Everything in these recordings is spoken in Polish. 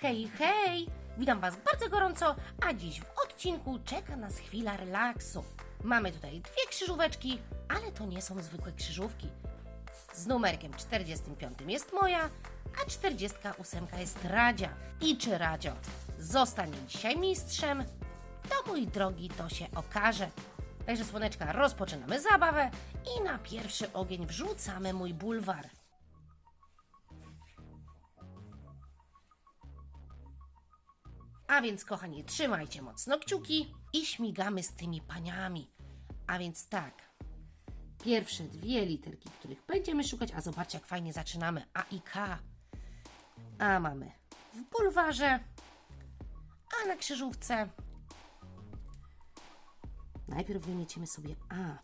Hej, hej! Witam Was bardzo gorąco, a dziś w odcinku czeka nas chwila relaksu. Mamy tutaj dwie krzyżóweczki, ale to nie są zwykłe krzyżówki. Z numerkiem 45 jest moja, a 48 jest Radzia. I czy Radzio zostanie dzisiaj mistrzem? To mój drogi, to się okaże. Także słoneczka, rozpoczynamy zabawę i na pierwszy ogień wrzucamy mój bulwar. A więc, kochani, trzymajcie mocno kciuki i śmigamy z tymi paniami. A więc tak, pierwsze dwie literki, których będziemy szukać, a zobaczcie, jak fajnie zaczynamy. A i K. A mamy w bulwarze, a na krzyżówce. Najpierw wymiecimy sobie A.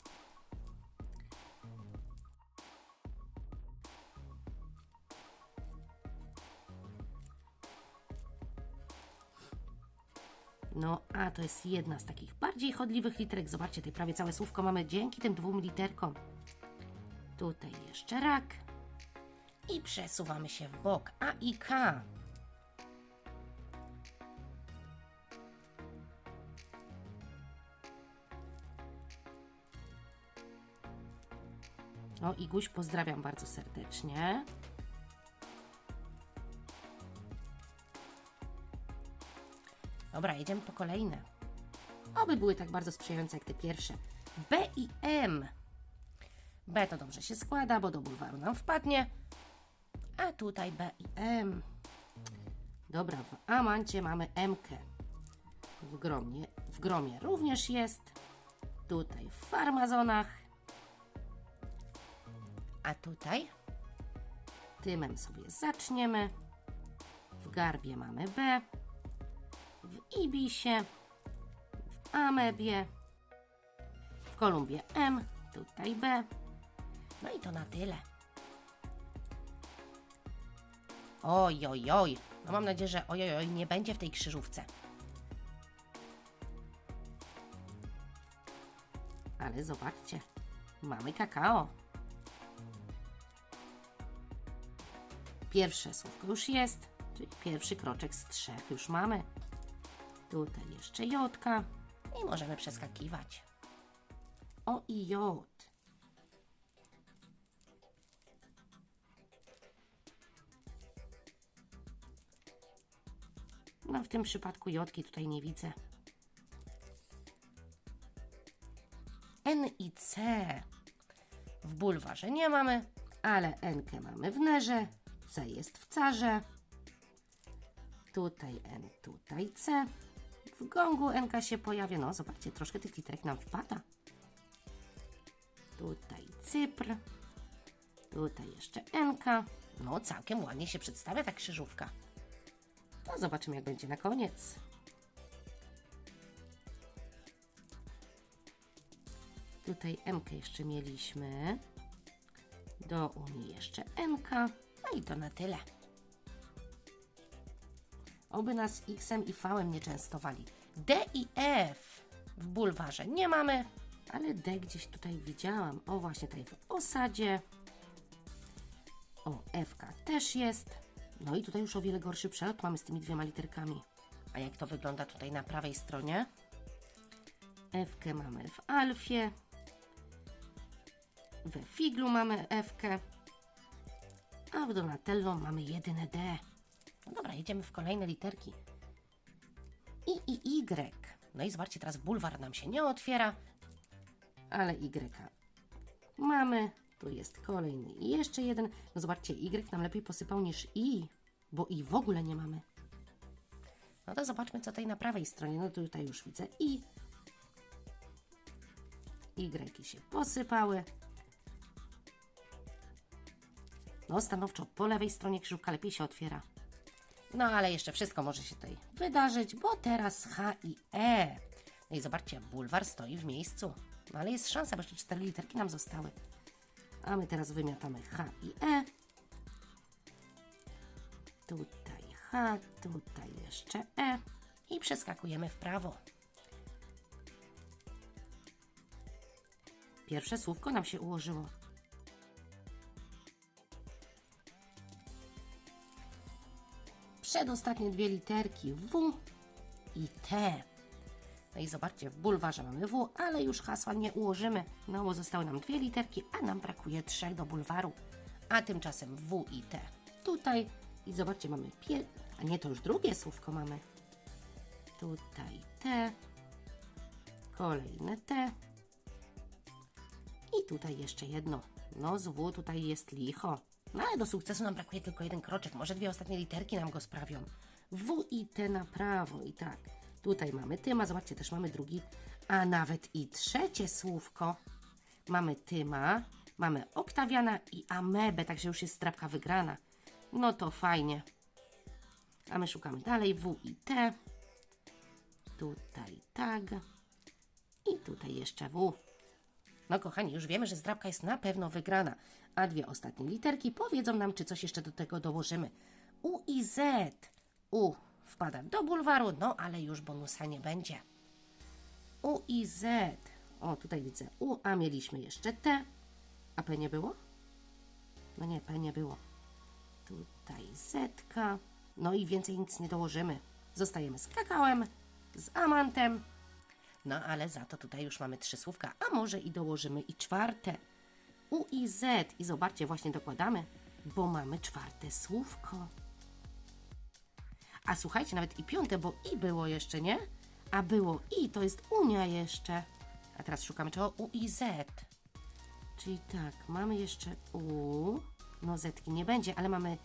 No, a to jest jedna z takich bardziej chodliwych literek. Zobaczcie, tutaj prawie całe słówko mamy dzięki tym dwóm literkom. Tutaj jeszcze rak. I przesuwamy się w bok. A i K. O, Iguś, pozdrawiam bardzo serdecznie. Dobra, jedziemy po kolejne. Oby były tak bardzo sprzyjające jak te pierwsze. B i M. B to dobrze się składa, bo do bulwaru nam wpadnie. A tutaj B i M. Dobra, w Amancie mamy M. W gromie, w gromie również jest. Tutaj w farmazonach. A tutaj tymem sobie zaczniemy. W garbie mamy B w Ibisie, w Amebie, w Kolumbie M, tutaj B. No i to na tyle. Oj, oj, oj. No mam nadzieję, że oj, oj, oj nie będzie w tej krzyżówce. Ale zobaczcie, mamy kakao. Pierwsze słówko już jest, czyli pierwszy kroczek z trzech już mamy. Tutaj jeszcze jotka i możemy przeskakiwać. O i jod. No w tym przypadku jodki tutaj nie widzę. N i C. W bulwarze nie mamy, ale N mamy w nerze, C jest w carze. Tutaj N, tutaj C. W gongu NK się pojawia. No, zobaczcie, troszkę tych literek nam wpada. Tutaj Cypr. Tutaj jeszcze NK. No, całkiem ładnie się przedstawia ta krzyżówka. No, zobaczymy, jak będzie na koniec. Tutaj MK jeszcze mieliśmy. Do Unii jeszcze NK. No i to na tyle. Oby nas X-em i V-em nie częstowali. D i F w bulwarze nie mamy, ale D gdzieś tutaj widziałam. O, właśnie tutaj w osadzie. O, F też jest. No i tutaj już o wiele gorszy przelot mamy z tymi dwiema literkami. A jak to wygląda tutaj na prawej stronie? F mamy w alfie. We figlu mamy F, a w Donatello mamy jedyne D. Jedziemy w kolejne literki. I i Y. No i zobaczcie, teraz bulwar nam się nie otwiera, ale Y mamy. Tu jest kolejny i jeszcze jeden. No zobaczcie, Y nam lepiej posypał niż I, bo I w ogóle nie mamy. No to zobaczmy, co tutaj na prawej stronie. No tutaj już widzę I. Y się posypały. No stanowczo po lewej stronie krzyżówka lepiej się otwiera. No ale jeszcze wszystko może się tutaj wydarzyć, bo teraz H i E. No i zobaczcie, bulwar stoi w miejscu. No ale jest szansa, bo jeszcze cztery literki nam zostały. A my teraz wymiatamy H i E. Tutaj H, tutaj jeszcze E. I przeskakujemy w prawo. Pierwsze słówko nam się ułożyło. Przedostatnie dwie literki W i T. No i zobaczcie, w bulwarze mamy W, ale już hasła nie ułożymy, no bo zostały nam dwie literki, a nam brakuje trzech do bulwaru. A tymczasem W i T tutaj i zobaczcie, mamy pie... A nie, to już drugie słówko mamy. Tutaj T, kolejne T i tutaj jeszcze jedno. No z W tutaj jest licho. No ale do sukcesu nam brakuje tylko jeden kroczek. Może dwie ostatnie literki nam go sprawią. W i T na prawo i tak. Tutaj mamy tyma, zobaczcie, też mamy drugi, a nawet i trzecie słówko. Mamy tyma, mamy oktawiana i amebę, także już jest strapka wygrana. No to fajnie. A my szukamy dalej W i T. Tutaj tag. I tutaj jeszcze W. No kochani, już wiemy, że zdrabka jest na pewno wygrana. A dwie ostatnie literki powiedzą nam, czy coś jeszcze do tego dołożymy. U i Z. U wpada do bulwaru, no ale już bonusa nie będzie. U i Z. O, tutaj widzę U, a mieliśmy jeszcze T. A P nie było? No nie, P nie było. Tutaj zetka. No i więcej nic nie dołożymy. Zostajemy z kakałem, z amantem. No ale za to tutaj już mamy trzy słówka, a może i dołożymy i czwarte. U i Z. I zobaczcie, właśnie dokładamy, bo mamy czwarte słówko. A słuchajcie, nawet i piąte, bo i było jeszcze, nie? A było i, to jest Unia jeszcze. A teraz szukamy czego? U i Z. Czyli tak, mamy jeszcze U. No zetki nie będzie, ale mamy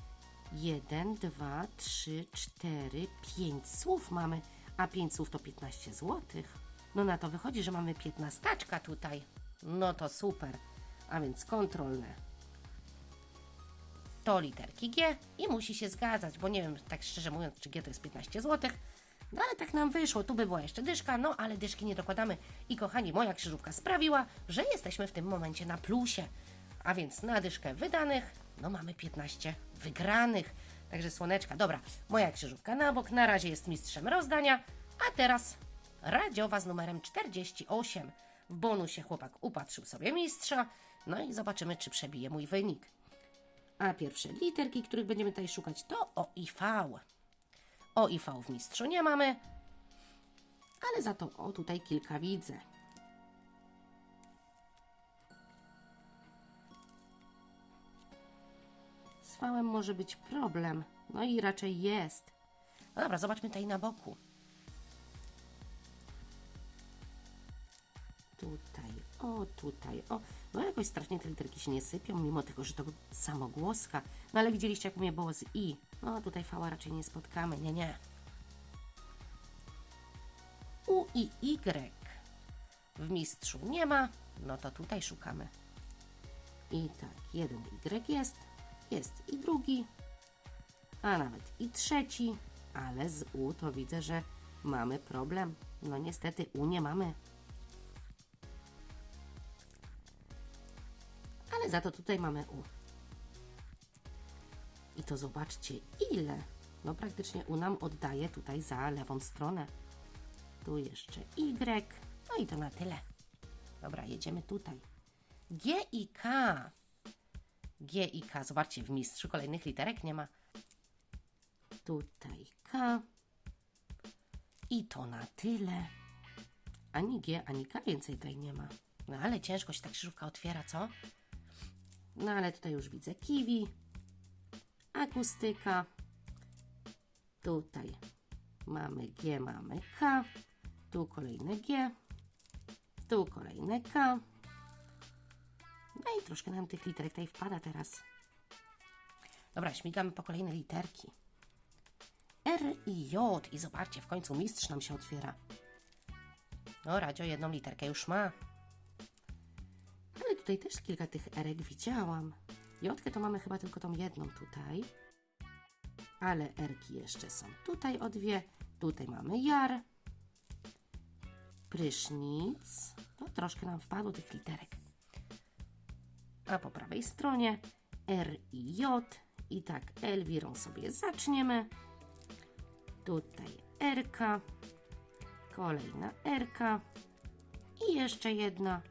1, 2, 3, 4, 5 słów mamy, a 5 słów to 15 złotych. No na to wychodzi, że mamy 15 tutaj. No to super. A więc kontrolne. To literki G i musi się zgadzać, bo nie wiem, tak szczerze mówiąc, czy G to jest 15 złotych. No ale tak nam wyszło, tu by była jeszcze dyszka, no ale dyszki nie dokładamy. I kochani, moja krzyżówka sprawiła, że jesteśmy w tym momencie na plusie. A więc na dyszkę wydanych, no mamy 15 wygranych. Także słoneczka, dobra, moja krzyżówka na bok, na razie jest mistrzem rozdania, a teraz radziowa z numerem 48. W bonusie chłopak upatrzył sobie mistrza, no i zobaczymy, czy przebije mój wynik. A pierwsze literki, których będziemy tutaj szukać, to O i V. O i V w mistrzu nie mamy, ale za to o tutaj kilka widzę. Z V może być problem, no i raczej jest. No dobra, zobaczmy tutaj na boku. Tutaj, o tutaj, o. No jakoś strasznie te literki się nie sypią, mimo tego, że to samogłoska. No ale widzieliście, jak mnie było z i. No tutaj V raczej nie spotkamy, nie, nie. U i Y w mistrzu nie ma, no to tutaj szukamy. I tak, jeden Y jest, jest i drugi, a nawet i trzeci, ale z U to widzę, że mamy problem. No niestety U nie mamy. Za to tutaj mamy U. I to zobaczcie ile. No praktycznie U nam oddaje tutaj za lewą stronę. Tu jeszcze Y. No i to na tyle. Dobra, jedziemy tutaj. G i K. G i K. Zobaczcie, w mistrzu kolejnych literek nie ma. Tutaj K. I to na tyle. Ani G, ani K więcej tutaj nie ma. No ale ciężko się ta krzyżówka otwiera, co? No ale tutaj już widzę kiwi, akustyka. Tutaj mamy G, mamy K. Tu kolejne G. Tu kolejne K. No i troszkę nam tych literek tutaj wpada teraz. Dobra, śmigamy po kolejne literki. R i J. I zobaczcie, w końcu mistrz nam się otwiera. No, Radzio jedną literkę już ma. Tutaj też kilka tych erek widziałam. Jotkę to mamy chyba tylko tą jedną tutaj. Ale erki jeszcze są tutaj o dwie. Tutaj mamy jar. Prysznic. To troszkę nam wpadło tych literek. A po prawej stronie R i J. I tak Elwirą sobie zaczniemy. Tutaj Rka. Kolejna Rka. I jeszcze jedna.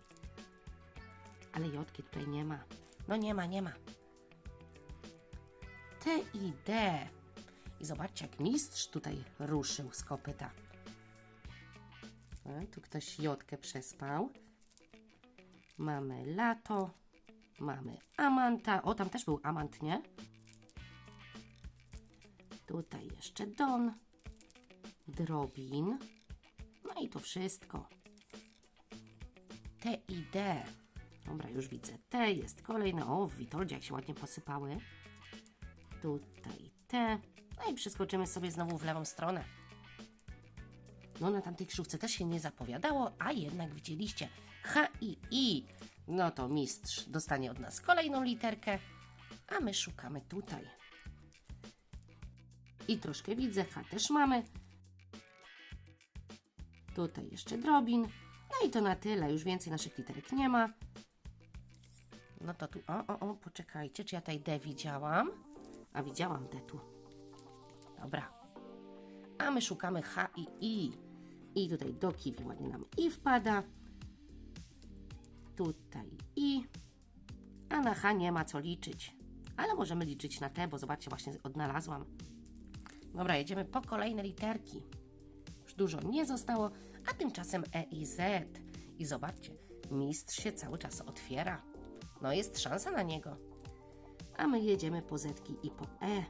Ale Jotki tutaj nie ma. No nie ma, nie ma. T i D. I zobaczcie, jak mistrz tutaj ruszył z kopyta. Tu ktoś jodkę przespał. Mamy lato. Mamy amanta. O, tam też był amant, nie? Tutaj jeszcze don. Drobin. No i to wszystko. T i D. Dobra, już widzę. T jest kolejna. O, w Witoldzie jak się ładnie posypały. Tutaj T. No i przeskoczymy sobie znowu w lewą stronę. No na tamtej krzyżówce też się nie zapowiadało, a jednak widzieliście H i I. No to mistrz dostanie od nas kolejną literkę, a my szukamy tutaj. I troszkę widzę, H też mamy. Tutaj jeszcze drobin. No i to na tyle, już więcej naszych literek nie ma. No to tu, o, o, o, poczekajcie, czy ja tutaj D widziałam? A widziałam D tu. Dobra. A my szukamy H i I. I tutaj do kiwi ładnie nam I wpada. Tutaj I. A na H nie ma co liczyć. Ale możemy liczyć na T, bo zobaczcie, właśnie odnalazłam. Dobra, jedziemy po kolejne literki. Już dużo nie zostało, a tymczasem E i Z. I zobaczcie, mistrz się cały czas otwiera. No jest szansa na niego. A my jedziemy po Zetki i po E.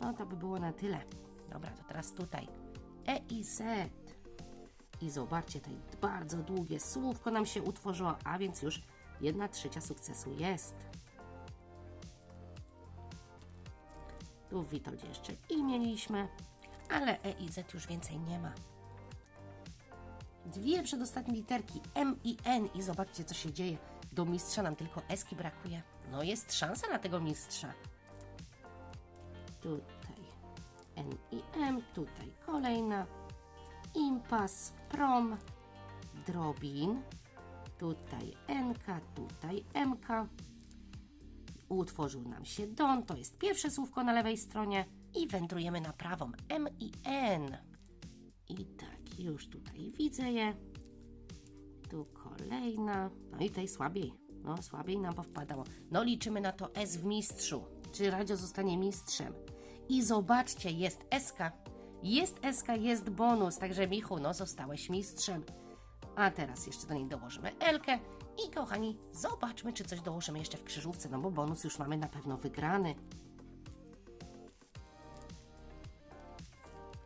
No to by było na tyle. Dobra, to teraz tutaj. E i Z. I zobaczcie, tutaj bardzo długie słówko nam się utworzyło, a więc już jedna trzecia sukcesu jest. Tu Witoldzie jeszcze i mieliśmy, ale E i Z już więcej nie ma. Dwie przedostatnie literki M i N i zobaczcie co się dzieje. Do mistrza nam tylko Eski brakuje. No jest szansa na tego mistrza. Tutaj N i M, tutaj kolejna. Impas, prom, drobin. Tutaj NK, tutaj MK. Utworzył nam się Don, to jest pierwsze słówko na lewej stronie. I wędrujemy na prawą M i N. I tak, już tutaj widzę je. Tu kolejna. No i tej słabiej. No, słabiej nam powpadało. No, liczymy na to S w mistrzu. Czy Radio zostanie mistrzem? I zobaczcie, jest SK. Jest SK, jest bonus. Także Michu, no, zostałeś mistrzem. A teraz jeszcze do niej dołożymy Elkę. I kochani, zobaczmy, czy coś dołożymy jeszcze w krzyżówce, no bo bonus już mamy na pewno wygrany.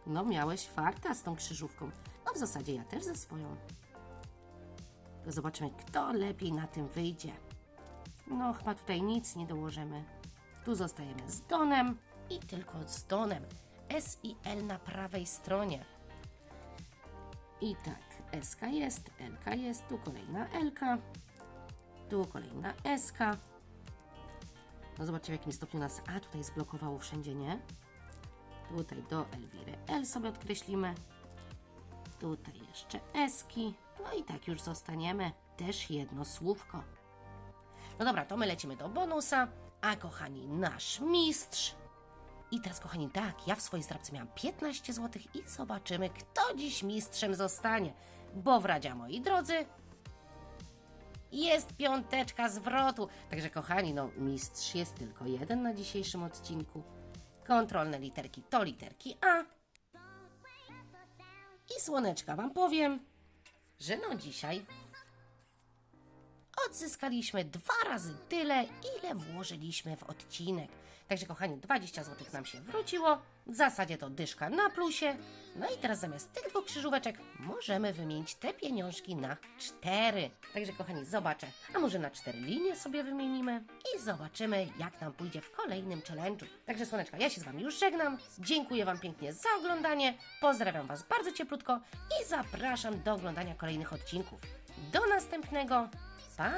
No, miałeś farta z tą krzyżówką. No, w zasadzie ja też ze swoją. Zobaczymy, kto lepiej na tym wyjdzie. No, chyba tutaj nic nie dołożymy. Tu zostajemy z Donem i tylko z Donem. S i L na prawej stronie. I tak, SK jest, LK jest, tu kolejna LK, tu kolejna SK. No zobaczcie w jakim stopniu nas A tutaj zblokowało wszędzie, nie? Tutaj do Elwiry L sobie odkreślimy. Tutaj jeszcze Eski. No i tak już zostaniemy. Też jedno słówko. No dobra, to my lecimy do bonusa. A kochani, nasz mistrz. I teraz, kochani, tak, ja w swojej zdrabce miałam 15 zł i zobaczymy, kto dziś mistrzem zostanie. Bo w Radzia, moi drodzy, jest piąteczka zwrotu. Także, kochani, no, mistrz jest tylko jeden na dzisiejszym odcinku. Kontrolne literki to literki A. I słoneczka wam powiem, że no dzisiaj odzyskaliśmy dwa razy tyle, ile włożyliśmy w odcinek. Także kochani, 20 zł nam się wróciło. W zasadzie to dyszka na plusie. No i teraz zamiast tych dwóch krzyżóweczek możemy wymienić te pieniążki na cztery. Także kochani, zobaczę. A może na cztery linie sobie wymienimy i zobaczymy, jak nam pójdzie w kolejnym challenge'u. Także słoneczka, ja się z Wami już żegnam. Dziękuję Wam pięknie za oglądanie. Pozdrawiam Was bardzo cieplutko i zapraszam do oglądania kolejnych odcinków. Do następnego. Pa!